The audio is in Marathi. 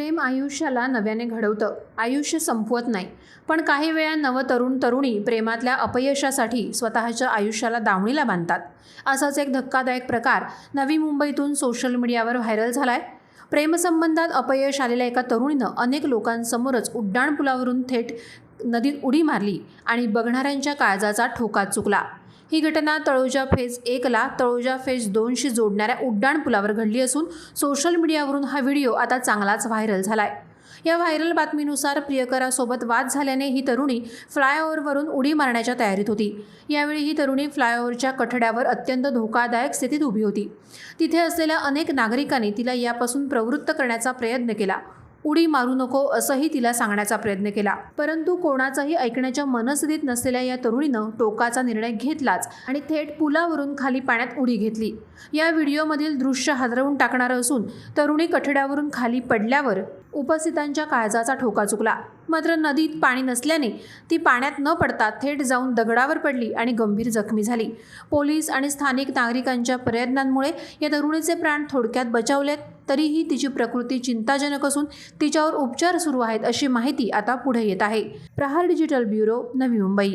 प्रेम आयुष्याला नव्याने घडवतं. आयुष्य संपवत नाही. पण काही वेळा नव तरुण तरुणी प्रेमातल्या अपयशासाठी स्वतःच्या आयुष्याला दावणीला बांधतात. असाच एक धक्कादायक प्रकार नवी मुंबईतून सोशल मीडियावर व्हायरल झाला आहे प्रेमसंबंधात अपयश आलेल्या एका तरुणीनं अनेक लोकांसमोरच उड्डाणपुलावरून थेट नदीत उडी मारली आणि बघणाऱ्यांच्या काळजाचा ठोका चुकला. ही घटना तळोजा फेज एकला तळोजा फेज दोनशी जोडणाऱ्या उड्डाणपुलावर घडली असून सोशल मीडियावरून हा व्हिडिओ आता चांगलाच व्हायरल झालाय. या व्हायरल बातमीनुसार प्रियकरासोबत वाद झाल्याने ही तरुणी फ्लायओव्हरवरून उडी मारण्याच्या तयारीत होती. यावेळी ही तरुणी फ्लायओव्हरच्या कठड्यावर अत्यंत धोकादायक स्थितीत उभी होती. तिथे असलेल्या अनेक नागरिकांनी तिला यापासून प्रवृत्त करण्याचा प्रयत्न केला. उडी मारू नको असंही तिला सांगण्याचा प्रयत्न केला. परंतु कोणाचाही ऐकण्याच्या मनस्थितीत नसलेल्या या तरुणीनं टोकाचा निर्णय घेतलाच आणि थेट पुलावरून खाली पाण्यात उडी घेतली. या व्हिडिओमधील दृश्य हादरवून टाकणारं असून तरुणी कठड्यावरून खाली पडल्यावर उपस्थितांच्या काळजाचा ठोका चुकला. मात्र नदीत पाणी नसल्याने ती पाण्यात न पडता थेट जाऊन दगडावर पडली आणि गंभीर जखमी झाली. पोलीस आणि स्थानिक नागरिकांच्या प्रयत्नांमुळे या तरुणीचे प्राण थोडक्यात बचावलेत तरीही तिची प्रकृती चिंताजनक असून तिच्यावर उपचार सुरू आहेत अशी माहिती आता पुढे येत आहे. प्रहार डिजिटल ब्युरो नवी मुंबई.